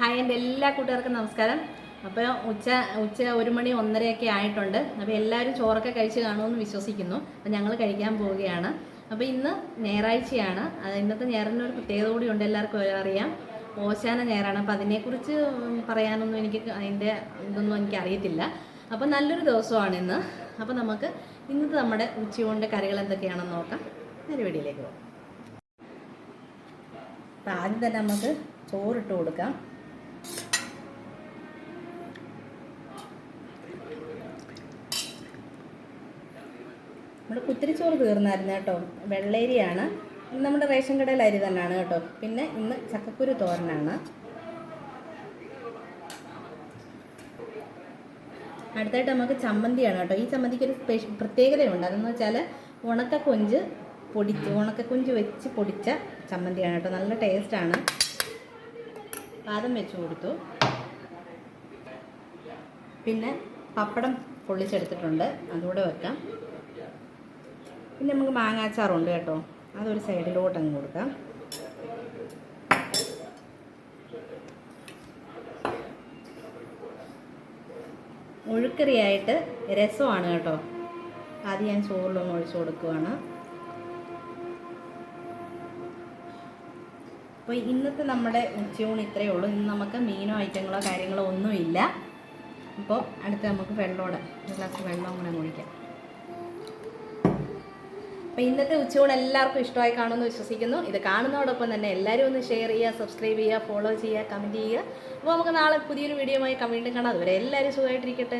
Hi എന്റെ എല്ലാ കൂട്ടുകാർക്കും നമസ്കാരം. അപ്പോൾ ഉച്ച ഉച്ച ഒരു മണി ഒന്നരയൊക്കെ ആയിട്ടുണ്ട്. അപ്പോൾ എല്ലാവരും ചോറൊക്കെ കഴിച്ച് കാണുമെന്ന് വിശ്വസിക്കുന്നു. അപ്പോൾ ഞങ്ങൾ കഴിക്കാൻ പോവുകയാണ്. അപ്പോൾ ഇന്ന് ഞായറാഴ്ചയാണ്. അത് ഇന്നത്തെ ഞായറിന്റെ ഒരു പ്രത്യേകത കൂടി ഉണ്ട് എല്ലാവർക്കും അറിയാം. ഓശാന ഞായറാണ്. അപ്പോൾ അതിനെക്കുറിച്ച് പറയാനൊന്നും എനിക്ക് അതിന്റെ ഇതൊന്നും എനിക്ക് അറിയത്തില്ല. അപ്പോൾ നല്ലൊരു ദിവസമാണ് ഇന്ന്. അപ്പോൾ നമുക്ക് ഇന്നത്തെ നമ്മുടെ ഉച്ചയൂണിന്റെ കറികൾ എന്തൊക്കെയാണെന്ന് നോക്കാം. നേരെ വീഡിയോയിലേക്ക് പോകാം. അപ്പോൾ ആദ്യം തന്നെ നമുക്ക് ചോറിട്ട് കൊടുക്കാം. നമ്മുടെ കുത്തിരിച്ചോറ് തീർന്നായിരുന്നു കേട്ടോ. വെള്ളേരിയാണ്. നമ്മുടെ റേഷൻ കടയിൽ അരി തന്നെയാണ് കേട്ടോ. പിന്നെ ഇന്ന് ചക്കക്കുരു തോരനാണ്. അടുത്തായിട്ട് നമുക്ക് ചമ്മന്തിയാണ് കേട്ടോ. ഈ ചമ്മന്തിക്ക് ഒരു സ്പെഷ്യൽ പ്രത്യേകതയുണ്ട്. അതെന്ന് വെച്ചാൽ ഉണക്കക്കൊഞ്ച് പൊടിച്ച് ഉണക്കക്കൊഞ്ച് വെച്ച് പൊടിച്ച ചമ്മന്തിയാണ് കേട്ടോ. നല്ല ടേസ്റ്റാണ്. പാദം വെച്ച് കൊടുത്തു. പിന്നെ പപ്പടം പൊള്ളിച്ചെടുത്തിട്ടുണ്ട്. അതുകൂടെ വെക്കാം. പിന്നെ നമുക്ക് മാങ്ങാച്ചാറുണ്ട് കേട്ടോ. അതൊരു സൈഡിലോട്ട് അങ്ങ് കൊടുക്കാം. ഒഴുക്കറിയായിട്ട് രസമാണ് കേട്ടോ. ആദ്യം ഞാൻ ചോറിലൊന്ന് ഒഴിച്ചു കൊടുക്കുവാണ്. അപ്പോൾ ഇന്നത്തെ നമ്മുടെ ഉച്ചയൂണ് ഇത്രയേ ഉള്ളൂ. ഇന്ന് നമുക്ക് മീനോ ഐറ്റങ്ങളോ കാര്യങ്ങളോ ഒന്നുമില്ല. അപ്പോൾ അടുത്ത് നമുക്ക് വെള്ളമോടെ ഒരു ഗ്ലാസ് വെള്ളം കൂടെ കുടിക്കാം. അപ്പോൾ ഇന്നത്തെ ഉച്ചയൂണ് എല്ലാവർക്കും ഇഷ്ടമായി കാണുമെന്ന് വിശ്വസിക്കുന്നു. ഇത് കാണുന്നതോടൊപ്പം തന്നെ എല്ലാവരും ഒന്ന് ഷെയർ ചെയ്യുക സബ്സ്ക്രൈബ് ചെയ്യുക ഫോളോ ചെയ്യുക കമന്റ് ചെയ്യുക. അപ്പോൾ നമുക്ക് നാളെ പുതിയൊരു വീഡിയോ ആയി വീണ്ടും കാണാം. അതുവരെ എല്ലാവരും സുഖമായിട്ടിരിക്കട്ടെ.